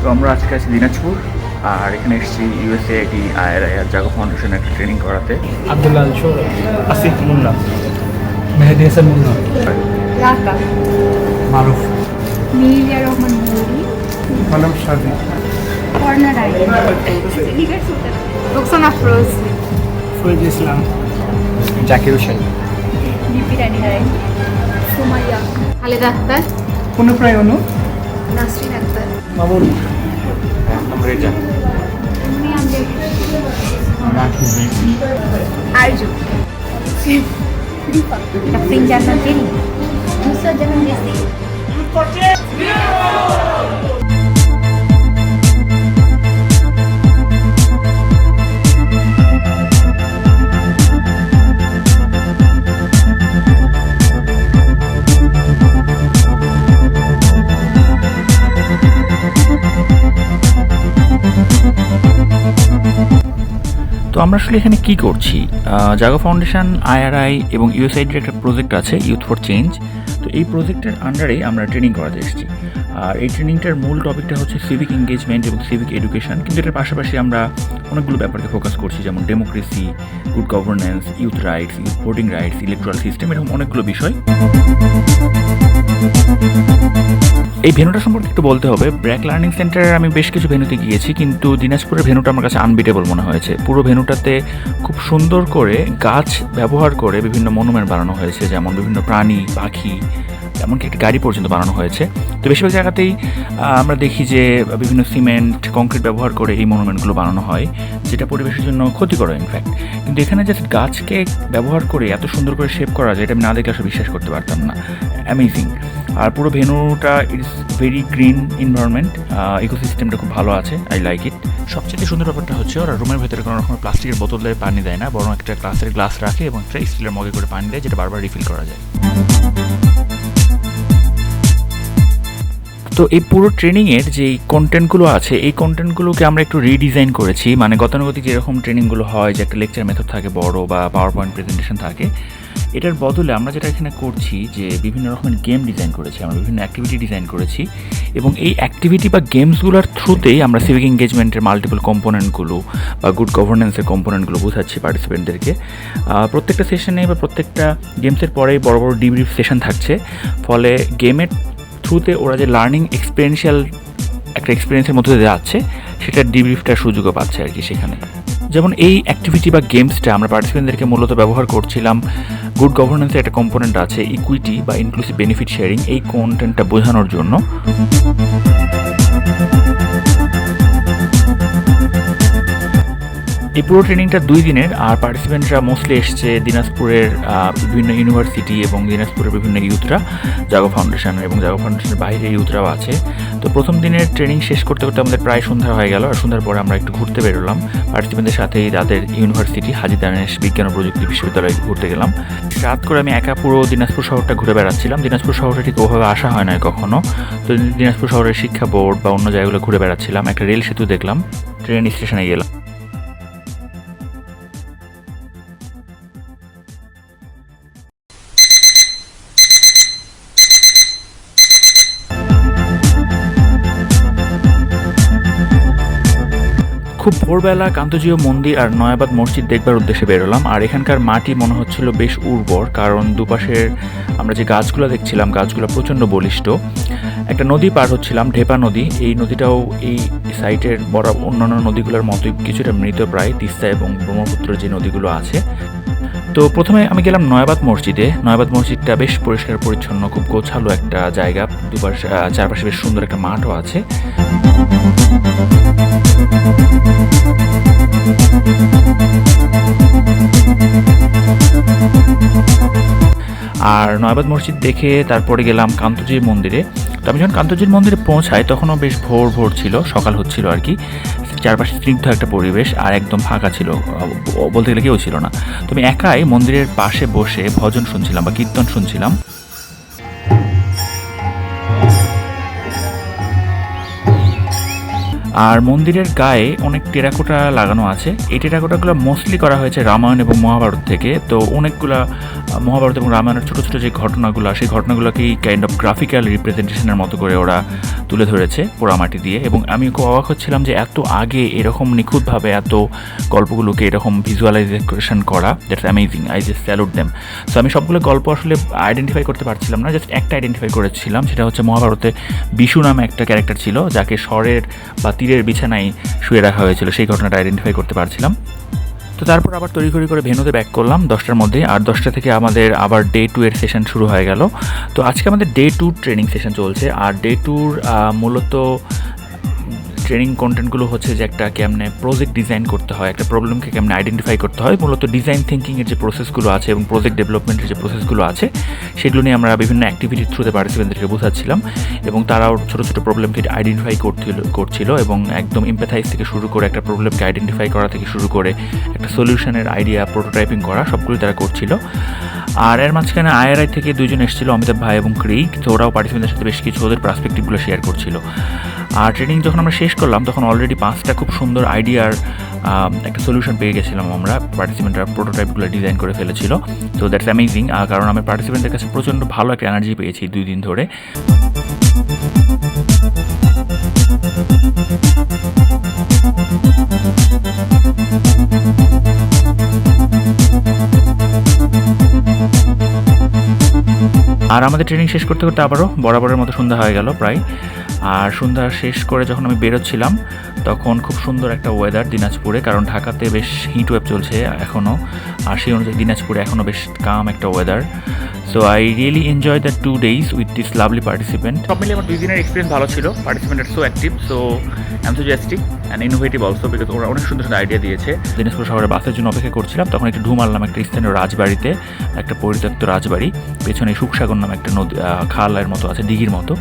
তো আমরা আজকে আছি দিনাজপুর আর এখানে এসেছি ইউএসএ আইটি আইআরআই আর জাগো ফাউন্ডেশন একটা ট্রেনিং করাতে। আব্দুল্লাহ আসিফ মুন্না মেহেদি হাসান মুন্না মারুফ। মিলিয়া রহমান মৌরি রোকসান আফরোজ ইসলাম। জাকির হোসেন। লিপি রানী রায় সুমাইয়া খালেদা আক্তার পুনঃপ্রায় অনু নাসরিন আক্তার। মামুন আমরা এটা এমনি আমাদের আরজু। ক্যাপ্টেন জান্নাত জেরি নুসরাত জাহান দেশি আমরা আসলে এখানে কি করছি? জাগো ফাউন্ডেশন আইআরআই এবং ইউএসআইডির একটা প্রজেক্ট আছে ইউথ ফর চেঞ্জ তো এই প্রজেক্টের আন্ডারেই আমরা ট্রেনিং করাতে এসেছি। আর এই ট্রেনিংটার মূল টপিকটা হচ্ছে সিভিক এঙ্গেজমেন্ট এবং সিভিক এডুকেশন কিন্তু এটার পাশাপাশি আমরা অনেকগুলো ব্যাপারকে ফোকাস করছি, যেমন democracy good governance youth rights youth voting rights electoral system এরকম অনেকগুলো বিষয়। এই ভেনুটা সম্পর্কে একটু বলতে হবে। ব্র্যাক লার্নিং সেন্টারে আমি বেশ কিছু ভেনুতে গিয়েছি, কিন্তু দিনাজপুরের ভেনুটা আমার কাছে আনবিটেবল মনে হয়েছে। পুরো ভেনুটাতে খুব সুন্দর করে গাছ ব্যবহার করে বিভিন্ন মনুমেন্ট বানানো হয়েছে, যেমন বিভিন্ন প্রাণী, পাখি, এমনকি একটি গাড়ি পর্যন্ত বানানো হয়েছে। তো বেশিরভাগ জায়গাতেই আমরা দেখি যে বিভিন্ন সিমেন্ট, কংক্রিট ব্যবহার করে এই মনুমেন্টগুলো বানানো হয়, যেটা পরিবেশের জন্য ক্ষতিকর ইনফ্যাক্ট কিন্তু এখানে জাস্ট গাছকে ব্যবহার করে এত সুন্দর করে শেপ করা যায়, এটা আমি না দেখলে আসলে বিশ্বাস করতে পারতাম না। অ্যামেজিং আর পুরো ভেনুটা ইটস ভেরি গ্রিন এনভায়রনমেন্ট ইকোসিস্টেমটা খুব ভালো আছে আই লাইক ইট সবচেয়ে সুন্দর ব্যাপারটা হচ্ছে ওরা রুমের ভেতরে কোনো রকম প্লাস্টিকের বোতল পানি দেয় না, বরং একটা গ্লাসের গ্লাস রাখে এবং একটা স্টিলের মগে করে পানি দেয়, যেটা বারবার রিফিল করা যায়। তো এই পুরো ট্রেনিংয়ের যে কন্টেন্টগুলো আছে, এই কন্টেন্টগুলোকে আমরা একটু রিডিজাইন করেছি মানে গতানুগতিক যেরকম ট্রেনিংগুলো হয়, যে একটা লেকচার মেথড থাকে বড় বা পাওয়ার পয়েন্ট প্রেজেন্টেশন থাকে এটার বদলে আমরা যেটা এখানে করছি যে বিভিন্ন রকমের গেম ডিজাইন করেছি, আমরা বিভিন্ন অ্যাক্টিভিটি ডিজাইন করেছি এবং এই অ্যাক্টিভিটি বা গেমসগুলোর থ্রুতেই আমরা সিভিক এঙ্গেজমেন্টের মাল্টিপল কম্পোনেন্টগুলো বা গুড গভর্নেন্সের কম্পোনেন্টগুলো বোঝাচ্ছি পার্টিসিপেন্টদেরকে প্রত্যেকটা সেশনে বা প্রত্যেকটা গেমসের পরেই বড় বড় ডিব্রিফ সেশন থাকছে। ফলে গেমের থ্রুতে ওরা যে লার্নিং এক্সপিরিয়েন্সিয়াল একটা এক্সপিরিয়েন্সের মধ্যে দিয়ে যাচ্ছে, সেটার ডিব্রিফটার সুযোগও পাচ্ছে আর কি সেখানে। যেমন এই অ্যাক্টিভিটি বা গেমসটা আমরা পার্টিসিপেন্টদেরকে মূলত ব্যবহার করছিলাম গুড গভর্নেন্সের একটা কম্পোনেন্ট আছে ইকুইটি বা ইনক্লুসিভ বেনিফিট শেয়ারিং এই কন্টেন্টটা বোঝানোর জন্য। এই পুরো ট্রেনিংটা দুই দিনের, আর পার্টিসিপেন্টরা মোস্টলি এসছে দিনাজপুরের বিভিন্ন ইউনিভার্সিটি এবং দিনাজপুরের বিভিন্ন ইউথরা জাগো ফাউন্ডেশন এবং জাগো ফাউন্ডেশনের বাইরে ইউথরাও আছে। তো প্রথম দিনের ট্রেনিং শেষ করতে করতে আমাদের প্রায় সন্ধ্যা হয়ে গেল, আর সন্ধ্যার পরে আমরা একটু ঘুরতে বেরোলাম। পার্টিসিপেন্টদের সাথেই তাদের ইউনিভার্সিটি হাজি দানেশ বিজ্ঞান ও প্রযুক্তি বিশ্ববিদ্যালয়ে ঘুরতে গেলাম। রাত করে আমি একা পুরো দিনাজপুর শহরটা ঘুরে বেড়াচ্ছিলাম। দিনাজপুর শহরটা ঠিক ওভাবে আসা হয় না কখনো। তো দিনাজপুর শহরের শিক্ষা বোর্ড বা অন্য জায়গাগুলো ঘুরে বেড়াচ্ছিলাম। একটা রেল সেতু দেখলাম। ট্রেন স্টেশনে গেলাম। ভোরবেলা কান্তজীয় মন্দির আর নয়াবাদ মসজিদ দেখবার উদ্দেশ্যে বেরোলাম আর এখানকার মাটি মনে হচ্ছিল বেশ উর্বর, কারণ দুপাশের আমরা যে গাছগুলো দেখছিলাম, গাছগুলো প্রচণ্ড বলিষ্ঠ। একটা নদী পার হচ্ছিলাম, ঢেপা নদী। এই নদীটাও এই সাইটের বড় অন্যান্য নদীগুলোর মতোই কিছুটা মৃত প্রায়, তিস্তা এবং ব্রহ্মপুত্র যে নদীগুলো আছে। তো প্রথমে আমি গেলাম নয়াবাদ মসজিদে। নয়াবাদ মসজিদটা বেশ পরিষ্কার, পরিচ্ছন্ন, খুব গোছালো একটা জায়গা। দুপাশে চারপাশে বেশ সুন্দর একটা মাঠও আছে। আর নয়বাদ মসজিদ দেখে তারপরে গেলাম কান্তজির মন্দিরে। তো আমি যখন কান্তজির মন্দিরে পৌঁছাই, তখনও বেশ ভোর ভোর ছিল, সকাল হচ্ছিল আর কি। চারপাশে স্নিগ্ধ একটা পরিবেশ আর একদম ফাঁকা ছিল, বলতে গেলে কেউ ছিল না। তো আমি একাই মন্দিরের পাশে বসে ভজন শুনছিলাম বা কীর্তন শুনছিলাম। আর মন্দিরের গায়ে অনেক টেরাকোটা লাগানো আছে। এই টেরাকোটাগুলো মোস্টলি করা হয়েছে রামায়ণ এবং মহাভারত থেকে। তো অনেকগুলা মহাভারত এবং রামায়ণের ছোটো ছোটো যে ঘটনাগুলো, সেই ঘটনাগুলোকেই কাইন্ড অফ গ্রাফিক্যাল রিপ্রেজেন্টেশনের মতো করে ওরা তুলে ধরেছে পোড়ামাটি দিয়ে। এবং আমি খুব অবাক হচ্ছিলাম যে এত আগে এরকম নিখুঁতভাবে এত গল্পগুলোকে এরকম ভিজুয়ালাইজেশন করা that's amazing I just salute them so আমি সবগুলো গল্প আসলে আইডেন্টিফাই করতে পারছিলাম না জাস্ট একটা আইডেন্টিফাই করেছিলাম, সেটা হচ্ছে মহাভারতে বিশু নামে একটা ক্যারেক্টার ছিল, যাকে স্বরের বা তীরের বিছানায় শুয়ে রাখা হয়েছিল, সেই ঘটনাটা আইডেন্টিফাই করতে পারছিলাম। তো তারপর আবার তড়িঘড়ি করে ভেনুতে ব্যাক করলাম দশটার মধ্যে, আর দশটা থেকে আমাদের আবার ডে টু এর সেশন শুরু হয়ে গেল। তো আজকে আমাদের ডে টু ট্রেনিং সেশন চলছে, আর ডে টুর মূলত ট্রেনিং কন্টেন্টগুলো হচ্ছে যে একটা কেমনে প্রজেক্ট ডিজাইন করতে হয়, একটা প্রবলেমকে কেমনে আইডেন্টিফাই করতে হয়। মূলত ডিজাইন থিঙ্কিংয়ের যে প্রসেসগুলো আছে এবং প্রজেক্ট ডেভেলপমেন্টের যে প্রসেসগুলো আছে, সেগুলো নিয়ে আমরা বিভিন্ন অ্যাক্টিভিটির থ্রুতে পার্টিসিপেন্টদেরকে বোঝাচ্ছিলাম এবং তারাও ছোটো ছোটো প্রবলেমকে আইডেন্টিফাই করছিল করছিল এবং একদম ইম্প্যাথাইজ থেকে শুরু করে একটা প্রবলেমকে আইডেন্টিফাই করা থেকে শুরু করে একটা সলিউশনের আইডিয়া প্রোটোটাইপিং করা সবগুলোই তারা করছিল। আর এর মাঝখানে আইআরআই থেকে দুজন এসেছিল, অমিতাভ ভাই এবং ক্রিক, তো ওরাও পার্টিসিপেন্টের সাথে বেশ কিছু ওদের পার্সপেক্টিভগুলো শেয়ার করছিল। আর ট্রেনিং যখন আমরা শেষ করলাম, তখন অলরেডি পাঁচটা খুব সুন্দর আইডিয়ার একটা সলিউশন পেয়ে গেছিলাম আমরা। পার্টিসিপেন্টরা প্রোটোটাইপগুলো ডিজাইন করে ফেলেছিল। তো দ্যাটস অ্যামেজিং কারণ আমি পার্টিসিপেন্টের কাছে প্রচণ্ড ভালো একটা এনার্জি পেয়েছি দুই দিন ধরে। আর আমাদের ট্রেনিং শেষ করতে করতে আবারও বরাবরের মতো সন্ধ্যা হয়ে গেল প্রায়। আর সন্ধ্যা শেষ করে যখন আমি বেরোচ্ছিলাম, তখন খুব সুন্দর একটা ওয়েদার দিনাজপুরে, কারণ ঢাকাতে বেশ হিট ওয়েভ চলছে এখনও আর সেই অনুযায়ী দিনাজপুরে এখনও বেশ কাম একটা weather so I really enjoy the two days with this lovely participant সব মিলিয়ে আমার দুই দিনের এক্সপিরিয়েন্স ভালো ছিল। Participant R so active so enthusiastic and innovative also because ওরা অনেক সুন্দর সুন্দর আইডিয়া দিয়েছে। দিনাজপুর শহরে বাসের জন্য অপেক্ষা করছিলাম তখন একটু ঢু মারলাম একটা স্থানীয় রাজবাড়িতে একটা পরিত্যক্ত রাজবাড়ি পেছনে সুখসাগর নামে একটা নদী খালের মতো আছে দিঘির মতো।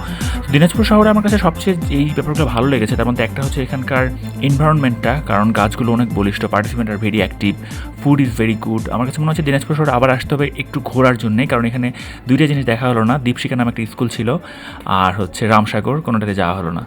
দিনাজপুর শহরে আমার কাছে সবচেয়ে এই ব্যাপারগুলো ভালো লেগেছে তার মধ্যে একটা হচ্ছে এখানকার এনভায়রনমেন্টটা কারণ গাছগুলো অনেক বলিষ্ঠ participant R very active food is very good আমার কাছে মনে হচ্ছে দিনাজপুর শহরে আবার আসতে হবে একটু ঘোরার জন্যে কারণ এখানে দুইটা জিনিস দেখা হলো না। দীপশিকা নামে একটা স্কুল ছিল। আর হচ্ছে রামসাগর, কোনোটাতে যাওয়া হলো না।